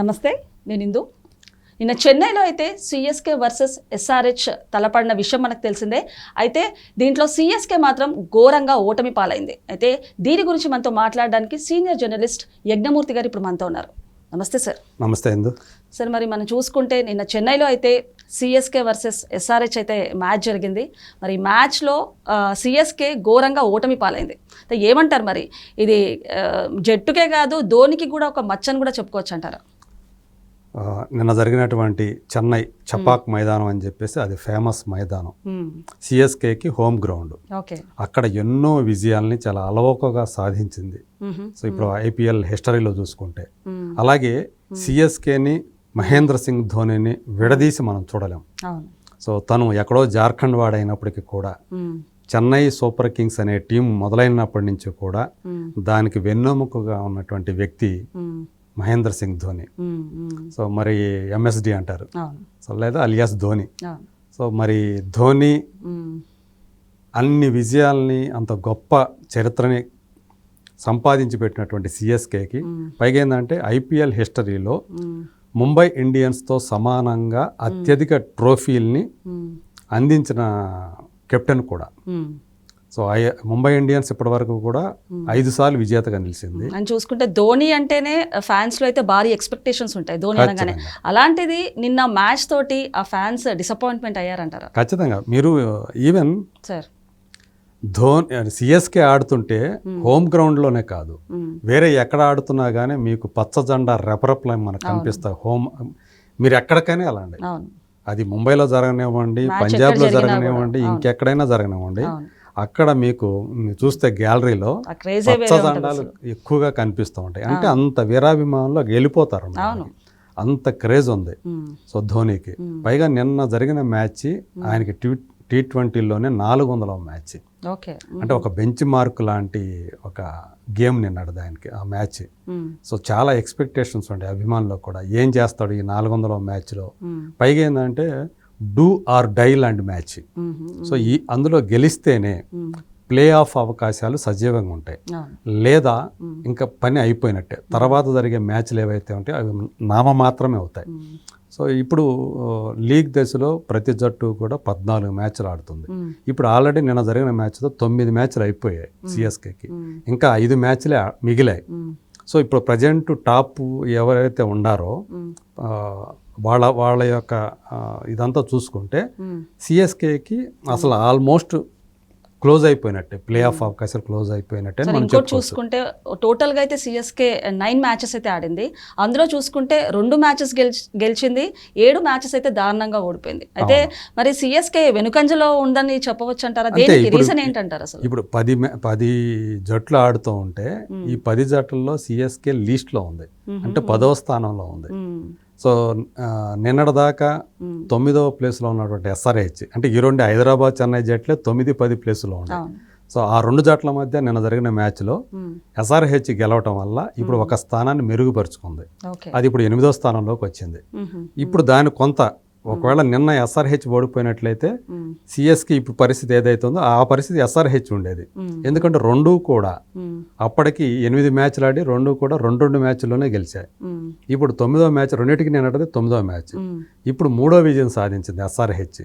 నమస్తే నేను ఇందు. నిన్న చెన్నైలో అయితే సిఎస్కే వర్సెస్ ఎస్ఆర్హెచ్ తలపడిన విషయం మనకు తెలిసిందే. అయితే దీంట్లో సిఎస్కే మాత్రం ఘోరంగా ఓటమి పాలైంది. అయితే దీని గురించి మనతో మాట్లాడడానికి సీనియర్ జర్నలిస్ట్ యజ్ఞమూర్తి గారు ఇప్పుడు మనతో ఉన్నారు. నమస్తే సార్. నమస్తే ఇందు. సార్ మరి మనం చూసుకుంటే నిన్న చెన్నైలో అయితే సిఎస్కే వర్సెస్ ఎస్ఆర్హెచ్ అయితే మ్యాచ్ జరిగింది. మరి ఈ మ్యాచ్లో సిఎస్కే ఘోరంగా ఓటమి పాలైంది. అయితే ఏమంటారు మరి? ఇది జట్టుకే కాదు ధోనికి కూడా ఒక మచ్చని కూడా చెప్పుకోవచ్చు అంటారా? నిన్న జరిగినటువంటి చెన్నై చపాక్ మైదానం అని చెప్పేసి అది ఫేమస్ మైదానం. సిఎస్కేకి హోమ్ గ్రౌండ్. అక్కడ ఎన్నో విజయాల్ని చాలా అలవోకగా సాధించింది. సో ఇప్పుడు ఐపీఎల్ హిస్టరీలో చూసుకుంటే. అలాగే సిఎస్కేని మహేంద్ర సింగ్ ధోనిని విడదీసి మనం చూడలేం. సో తను ఎక్కడో జార్ఖండ్ వాడైనప్పటికీ కూడా. చెన్నై సూపర్ కింగ్స్ అనే టీం మొదలైనప్పటి నుంచి కూడా. దానికి వెన్నెముకగా ఉన్నటువంటి వ్యక్తి. మహేంద్ర సింగ్ ధోని. సో మరి ఎంఎస్డి అంటారు సో లేదా అలియాస్ ధోని సో మరి ధోని. అన్ని విజయాల్ని అంత గొప్ప చరిత్రని సంపాదించి పెట్టినటువంటి సిఎస్కేకి. పైగా ఏంటంటే ఐపీఎల్ హిస్టరీలో. ముంబై ఇండియన్స్తో సమానంగా అత్యధిక ట్రోఫీల్ని. అందించిన కెప్టెన్ కూడా. సో ముంబై ఇండియన్స్ ఇప్పటివరకు కూడా ఐదు సార్లు విజేతగా నిలిచింది. అని చూసుకుంటే ధోని అంటేనే ఫ్యాన్స్లో అయితే భారీ ఎక్స్పెక్టేషన్స్ ఉంటాయి. ధోని అనగానే. అలాంటిది నిన్న మ్యాచ్ తోటి ఆ ఫ్యాన్స్ డిసప్పాయింట్మెంట్ అయ్యారంటారా? ఖచ్చితంగా. మీరు ఈవెన్ సార్. ధోని సిఎస్కే ఆడుతుంటే హోమ్ గ్రౌండ్లోనే కాదు. వేరే ఎక్కడ ఆడుతున్నా కానీ మీకు పచ్చ జెండా రెపరెపలు మనకు కనిపిస్తాయి హోమ్ మీరు ఎక్కడికైనా అవును. అది ముంబైలో జరగనివ్వండి పంజాబ్లో జరగనివ్వండి కూడా. ఇంకెక్కడైనా జరగనివ్వండి. అక్కడ మీకు చూస్తే గ్యాలరీలో ఆ క్రేజే పచ్చ జెండాలు ఎక్కువగా కనిపిస్తూ ఉంటాయి. అంటే అంత వీరాభిమానంలో. అవును. అంత క్రేజ్ ఉంది. సో ధోనికి. పైగా నిన్న జరిగిన మ్యాచ్ ఆయనకి టీ టీ ట్వంటీలోనే నాలుగు వందల మ్యాచ్. అంటే ఒక బెంచ్ మార్క్ లాంటి ఒక గేమ్ నిన్నాడు దానికి ఆ మ్యాచ్. సో చాలా ఎక్స్పెక్టేషన్స్ ఉంటాయి అభిమానుల్లో కూడా. ఏం చేస్తాడు ఈ నాలుగు వందల మ్యాచ్లో. పైగా ఏంటంటే డూ ఆర్ డై లాంటి మ్యాచ్. సో ఈ అందులో గెలిస్తేనే. ప్లే ఆఫ్ అవకాశాలు సజీవంగా ఉంటాయి లేదా ఇంకా పని అయిపోయినట్టే తర్వాత జరిగే మ్యాచ్లు ఏవైతే ఉంటాయో అవి నామ మాత్రమే అవుతాయి. సో ఇప్పుడు లీగ్ దశలో ప్రతి జట్టు కూడా పద్నాలుగు మ్యాచ్లు ఆడుతుంది. ఇప్పుడు ఆల్రెడీ నిన్న జరిగిన మ్యాచ్తో తొమ్మిది మ్యాచ్లు అయిపోయాయి సిఎస్కేకి. ఇంకా ఐదు మ్యాచ్లే మిగిలాయి. సో ఇప్పుడు ప్రజెంట్ టాప్ ఎవరైతే ఉండారో వాళ్ళ వాళ్ళ యొక్క ఇదంతా చూసుకుంటే. సిఎస్కేకి అసలు ఆల్మోస్ట్ క్లోజ్ అయిపోయినట్టే. ప్లే ఆఫ్ అవకాశాలు క్లోజ్ అయిపోయినట్టే మనం చూసుకుంటే టోటల్గా అయితే సిఎస్కే నైన్ మ్యాచెస్ అయితే ఆడింది. అందులో చూసుకుంటే రెండు మ్యాచెస్ గెలిచి గెలిచింది ఏడు మ్యాచెస్ అయితే దారుణంగా ఓడిపోయింది. అయితే మరి సిఎస్కే వెనుకంజలో ఉందని చెప్పవచ్చు అంటారా? దేనికి? రీజన్ ఏంటంటారు అసలు? ఇప్పుడు పది పది జట్లు ఆడుతూ ఉంటే ఈ పది జట్లలో సిఎస్కే లీస్ట్లో ఉంది. అంటే పదవ స్థానంలో ఉంది. సో నిన్నటిదాకా మ్మ్. తొమ్మిదవ ప్లేస్లో ఉన్నటువంటి ఎస్ఆర్హెచ్ అంటే ఈ రెండు హైదరాబాద్ చెన్నై జట్లే తొమ్మిది పది ప్లేసులో ఉన్నాయి సో ఆ రెండు జట్ల మధ్య నిన్న జరిగిన మ్యాచ్లో. ఎస్ఆర్హెచ్ గెలవటం వల్ల ఇప్పుడు ఒక స్థానాన్ని మెరుగుపరుచుకుంది అది ఇప్పుడు ఎనిమిదో స్థానంలోకి వచ్చింది. ఇప్పుడు దాని కొంత ఒకవేళ నిన్న ఎస్ఆర్హెచ్ ఓడిపోయినట్లయితే. సిఎస్కి ఇప్పుడు పరిస్థితి ఏదైతే ఉందో ఆ పరిస్థితి ఎస్ఆర్హెచ్ ఉండేది. ఎందుకంటే రెండు కూడా. అప్పటికి ఎనిమిది మ్యాచ్లు ఆడి రెండు కూడా రెండు రెండు మ్యాచ్ల్లోనే గెలిచాయి. ఇప్పుడు తొమ్మిదో మ్యాచ్ రెండింటికి నేను ఆడేది తొమ్మిదో మ్యాచ్. ఇప్పుడు మూడో విజయం సాధించింది ఎస్ఆర్హెచ్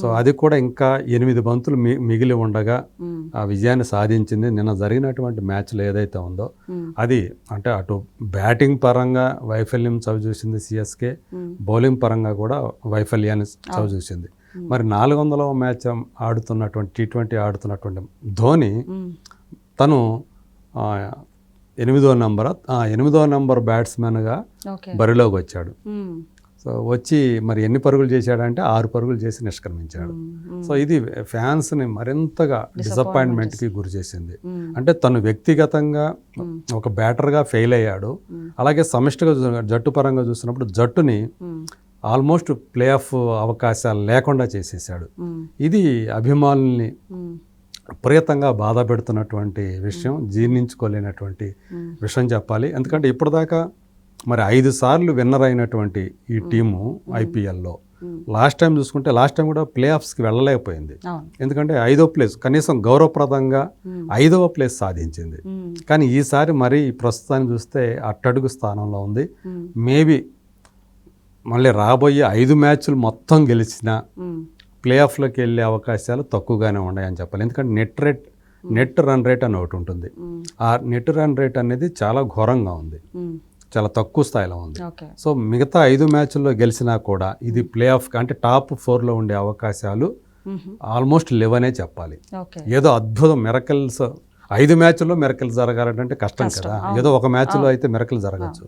సో అది కూడా ఇంకా ఎనిమిది బంతులు మిగిలి ఉండగా. ఆ విజయాన్ని సాధించింది నిన్న జరిగినటువంటి మ్యాచ్లో ఏదైతే ఉందో. అది అంటే అటు బ్యాటింగ్ పరంగా వైఫల్యం చవిచూసింది సిఎస్కే మ్మ్. బౌలింగ్ పరంగా కూడా వైఫల్యాన్ని చవిచూసింది మరి నాలుగు వందల మ్యాచ్ ఆడుతున్నటువంటి టీ ట్వంటీ ఆడుతున్నటువంటి ధోని. తను ఎనిమిదో నెంబర్ ఎనిమిదో నెంబర్ బ్యాట్స్మెన్గా బరిలోకి వచ్చాడు. సో వచ్చి మరి ఎన్ని పరుగులు చేశాడంటే ఆరు పరుగులు చేసి నిష్క్రమించాడు. సో ఇది ఫ్యాన్స్ని మరింతగా డిసప్పాయింట్మెంట్కి గురి చేసింది. అంటే తను వ్యక్తిగతంగా ఒక బ్యాటర్గా ఫెయిల్ అయ్యాడు అలాగే సమిష్టిగా జట్టు పరంగా చూసినప్పుడు జట్టుని. ఆల్మోస్ట్ ప్లే ఆఫ్ అవకాశాలు లేకుండా చేసేసాడు. ఇది అభిమానుల్ని. విపరీతంగా బాధ పెడుతున్నటువంటి విషయం జీర్ణించుకోలేనటువంటి విషయం చెప్పాలి. ఎందుకంటే ఇప్పటిదాకా మరి ఐదు సార్లు విన్నర్ అయినటువంటి ఈ టీము ఐపీఎల్లో లాస్ట్ టైం చూసుకుంటే లాస్ట్ టైం కూడా ప్లే ఆఫ్స్కి వెళ్ళలేకపోయింది. ఎందుకంటే ఐదో ప్లేస్ కనీసం గౌరవప్రదంగా ఐదవ ప్లేస్ సాధించింది. కానీ ఈసారి మరి ప్రస్తుతాన్ని చూస్తే అట్టడుగు స్థానంలో ఉంది. మేబీ మళ్ళీ రాబోయే ఐదు మ్యాచ్లు మొత్తం గెలిచినా. ప్లే ఆఫ్లోకి వెళ్ళే అవకాశాలు తక్కువగానే ఉన్నాయని చెప్పాలి. ఎందుకంటే net rate net run rate అని ఒకటి ఉంటుంది. ఆ నెట్ రన్ రేట్ అనేది చాలా ఘోరంగా ఉంది. చాలా తక్కువ స్థాయిలో ఉంది. సో మిగతా ఐదు మ్యాచ్ల్లో గెలిచినా కూడా ఇది ప్లే ఆఫ్ అంటే టాప్ ఫోర్లో ఉండే అవకాశాలు. ఆల్మోస్ట్ లెవెనే చెప్పాలి. ఏదో అద్భుతం మెరకల్స్ ఐదు మ్యాచ్ల్లో మెరకల్ జరగాలంటే కష్టం కదా. ఏదో ఒక మ్యాచ్లో అయితే మెరకల్ జరగచ్చు.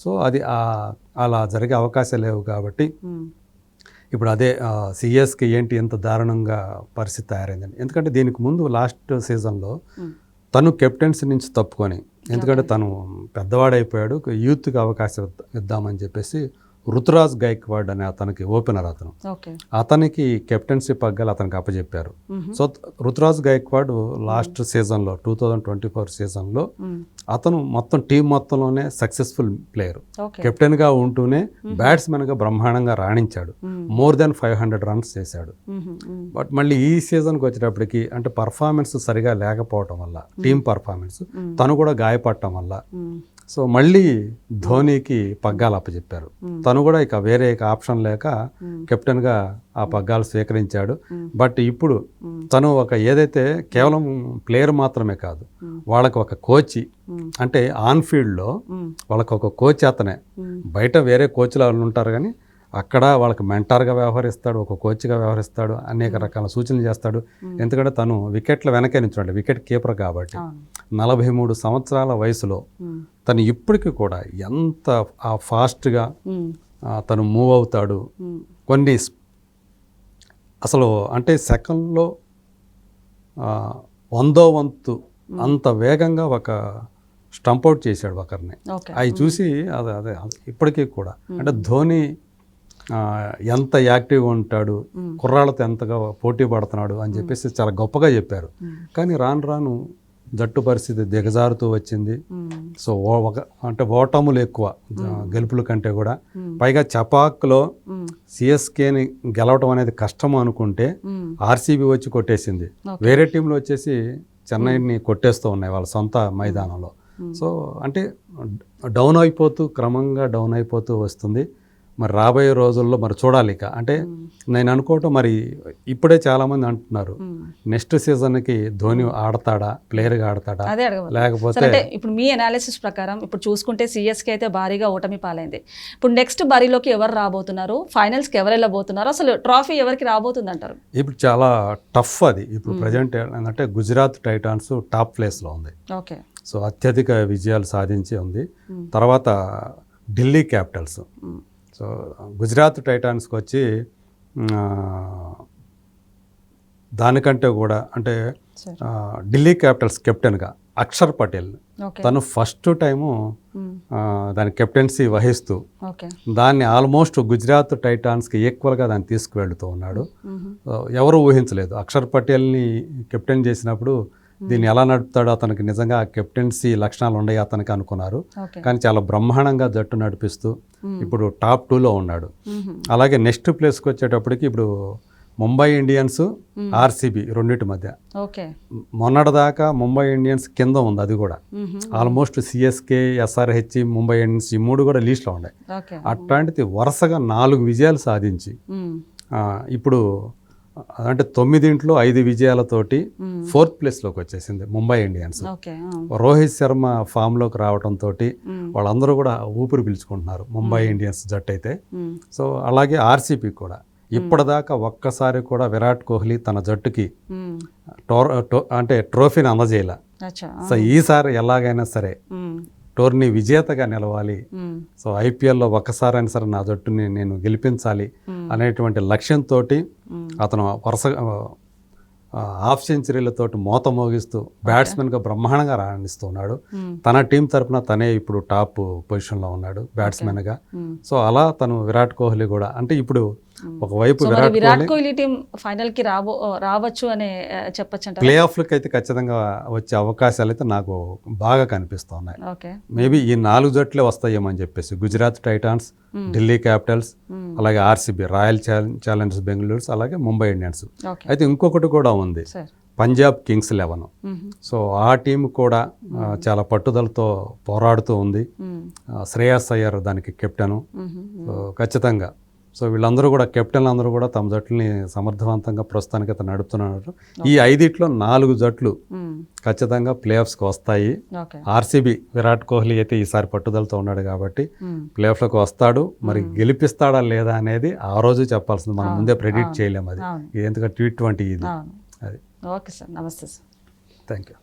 సో అది అలా జరిగే అవకాశాలు లేవు కాబట్టి. ఇప్పుడు అదే సిఎస్కి ఏంటి ఎంత దారుణంగా పరిస్థితి తయారైందని ఎందుకంటే దీనికి ముందు లాస్ట్ సీజన్లో. తను కెప్టెన్సీ నుంచి తప్పుకొని ఎందుకంటే తను పెద్దవాడైపోయాడు యూత్కి అవకాశం ఇద్ద- ఇద్దామని చెప్పేసి ఋతురాజ్ గైక్వాడ్ అనే అతనికి ఓపెనర్ అతను అతనికి కెప్టెన్సీ పగ్గాలు అతనికి అప్పచెప్పారు. సో ఋతురాజ్ గైక్వాడ్ లాస్ట్ సీజన్లో టూ థౌజండ్ ట్వంటీ ఫోర్ సీజన్లో. అతను మొత్తం టీం మొత్తంలోనే సక్సెస్ఫుల్ ప్లేయర్ కెప్టెన్గా ఉంటూనే బ్యాట్స్మెన్గా బ్రహ్మాండంగా రాణించాడు. More than five hundred runs చేశాడు. బట్ మళ్ళీ ఈ సీజన్కి వచ్చేటప్పటికి అంటే పర్ఫార్మెన్స్ సరిగా లేకపోవటం వల్ల టీం పర్ఫార్మెన్స్. తను కూడా గాయపడటం వల్ల. సో మళ్ళీ ధోనీకి పగ్గాలు అప్పచెప్పారు. తను కూడా ఇక వేరే ఆప్షన్ లేక. కెప్టెన్గా ఆ పగ్గాలు స్వీకరించాడు. బట్ ఇప్పుడు. తను ఒక ఏదైతే కేవలం ప్లేయర్ మాత్రమే కాదు. వాళ్ళకి ఒక కోచి. అంటే ఆన్ ఫీల్డ్లో. వాళ్ళకి ఒక కోచ్ అతనే. బయట వేరే కోచ్లు వాళ్ళు ఉంటారు కానీ అక్కడ వాళ్ళకి మెంటార్గా వ్యవహరిస్తాడు ఒక కోచ్గా వ్యవహరిస్తాడు అనేక రకాల సూచనలు చేస్తాడు ఎందుకంటే తను వికెట్ల వెనకే నిల్చున్నాడు వికెట్ కీపర్ కాబట్టి నలభై మూడు సంవత్సరాల వయసులో. తను ఇప్పటికీ కూడా ఎంత ఆ ఫాస్ట్గా. తను మూవ్ అవుతాడు. కొన్ని అసలు అంటే సెకండ్లో వందో వంతు అంత వేగంగా ఒక స్టంప్ అవుట్ చేశాడు ఒకరిని అవి చూసి అదే అదే ఇప్పటికీ కూడా అంటే ధోని ఎంత యాక్టివ్గా ఉంటాడు. కుర్రాళ్ళతో ఎంతగా పోటీ పడుతున్నాడు అని చెప్పేసి చాలా గొప్పగా చెప్పారు. కానీ రాను రాను జట్టు పరిస్థితి దిగజారుతూ వచ్చింది. సో ఒక అంటే ఓటములు ఎక్కువ గెలుపుల కంటే కూడా. పైగా చపాక్లో. సిఎస్కేని గెలవటం అనేది కష్టం అనుకుంటే. ఆర్సీబీ వచ్చి కొట్టేసింది. వేరే టీంలు వచ్చేసి చెన్నైని కొట్టేస్తూ ఉన్నాయి వాళ్ళ సొంత మైదానంలో సో అంటే డౌన్ అయిపోతూ క్రమంగా డౌన్ అయిపోతూ వస్తుంది మరి రాబోయే రోజుల్లో మరి చూడాలి ఇక. అంటే నేను అనుకోవటం మరి ఇప్పుడే చాలామంది అంటున్నారు. నెక్స్ట్ సీజన్కి ధోని ఆడతాడా? ప్లేయర్గా ఆడతాడా? లేకపోతే ఇప్పుడు మీ అనాలిసిస్ ప్రకారం ఇప్పుడు చూసుకుంటే సిఎస్కే అయితే భారీగా ఓటమి పాలైంది. ఇప్పుడు నెక్స్ట్ బరిలోకి ఎవరు రాబోతున్నారు? ఫైనల్స్కి ఎవరు వెళ్ళబోతున్నారు? అసలు ట్రాఫీ ఎవరికి రాబోతుంది అంటారు ఇప్పుడు చాలా టఫ్ అది. ఇప్పుడు ప్రజెంట్ ఏంటంటే గుజరాత్ టైటాన్స్ టాప్ ప్లేస్లో ఉంది. ఓకే. సో అత్యధిక విజయాలు సాధించి ఉంది. తర్వాత ఢిల్లీ క్యాపిటల్స్. సో గుజరాత్ టైటాన్స్కి వచ్చి దానికంటే కూడా అంటే ఢిల్లీ క్యాపిటల్స్ కెప్టెన్గా అక్షర్ పటేల్. తను ఫస్ట్ టైము. ఆ, దాని కెప్టెన్సీ వహిస్తూ దాన్ని ఆల్మోస్ట్ గుజరాత్ టైటాన్స్కి ఈక్వల్గా దాన్ని తీసుకువెళ్తూ ఉన్నాడు. సో ఎవరు ఊహించలేదు. అక్షర్ పటేల్ని కెప్టెన్ చేసినప్పుడు దీన్ని ఎలా నడుపుతాడో అతనికి నిజంగా కెప్టెన్సీ లక్షణాలు ఉన్నాయి అతనికి అనుకున్నారు. కానీ చాలా బ్రహ్మాండంగా జట్టు నడిపిస్తూ. ఇప్పుడు టాప్ టూలో ఉన్నాడు. అలాగే నెక్స్ట్ ప్లేస్కి వచ్చేటప్పటికి ఇప్పుడు ముంబై ఇండియన్స్ ఆర్సీబీ రెండింటి మధ్య. మొన్నటిదాకా ముంబై ఇండియన్స్ కింద ఉంది అది కూడా. Almost CSK SRH Mumbai Indians ఈ మూడు కూడా లీస్ట్లో ఉన్నాయి అట్లాంటిది వరుసగా నాలుగు విజయాలు సాధించి ఇప్పుడు అంటే తొమ్మిదింట్లో ఐదు విజయాలతోటి. ఫోర్త్ ప్లేస్లోకి వచ్చేసింది ముంబై ఇండియన్స్. రోహిత్ శర్మ ఫామ్లోకి రావడంతో. వాళ్ళందరూ కూడా ఊపిరి పీల్చుకుంటున్నారు ముంబై ఇండియన్స్ జట్టు అయితే. సో అలాగే ఆర్సీపీ కూడా ఇప్పటిదాకా ఒక్కసారి కూడా విరాట్ కోహ్లీ తన జట్టుకి. టోర్ అంటే ట్రోఫీని అందజేయాల సో ఈసారి ఎలాగైనా సరే. టోర్నీ విజేతగా నిలవాలి. సో ఐపీఎల్లో ఒక్కసారైనా సరే నా జట్టుని నేను గెలిపించాలి. అనేటువంటి లక్ష్యంతో. అతను వరుస హాఫ్ సెంచరీలతోటి మోత మోగిస్తూ బ్యాట్స్మెన్గా బ్రహ్మాండంగా రాణిస్తున్నాడు. తన టీం తరపున తనే ఇప్పుడు టాప్ పొజిషన్లో ఉన్నాడు బ్యాట్స్మెన్గా. సో అలా తను విరాట్ కోహ్లీ కూడా అంటే ఇప్పుడు ఒకవైపు విరాట్ కోహ్లీ టీం ఫైనల్కి రాబో రావచ్చు అనే చెప్పచ్చు అంటారు ప్లే ఆఫ్లకి అయితే ఖచ్చితంగా వచ్చే అవకాశాలు అయితే నాకు బాగా కనిపిస్తున్నాయి ఓకే. మేబీ ఈ నాలుగు జట్లే వస్తాయేమో అని చెప్పేసి గుజరాత్ టైటాన్స్ ఢిల్లీ క్యాపిటల్స్ అలాగే ఆర్సీబీ రాయల్ ఛాలెంజర్స్ బెంగళూరు అలాగే ముంబై ఇండియన్స్ అయితే ఇంకొకటి కూడా ఉంది. పంజాబ్ కింగ్స్ లెవెన్ సో ఆ టీం కూడా చాలా పట్టుదలతో పోరాడుతూ ఉంది. శ్రేయస్ అయ్యర్ దానికి కెప్టెను సో ఖచ్చితంగా సో వీళ్ళందరూ కూడా కెప్టెన్లు అందరూ కూడా తమ జట్లని సమర్థవంతంగా ప్రస్తుతానికి అయితే నడుపుతున్నారు. ఈ ఐదిట్లో నాలుగు జట్లు ఖచ్చితంగా ప్లే ఆఫ్స్కి వస్తాయి ఆర్సీబీ విరాట్ కోహ్లీ అయితే ఈసారి పట్టుదలతో ఉన్నాడు కాబట్టి ప్లే ఆఫ్లోకి వస్తాడు. మరి గెలిపిస్తాడా లేదా అనేది ఆ రోజు చెప్పాల్సింది. మనం ముందే ప్రెడిక్ట్ చేయలేము అది. ఎందుకంటే టీ ట్వంటీ ఇది. అది. Okay sir. నమస్తే సార్. Thank you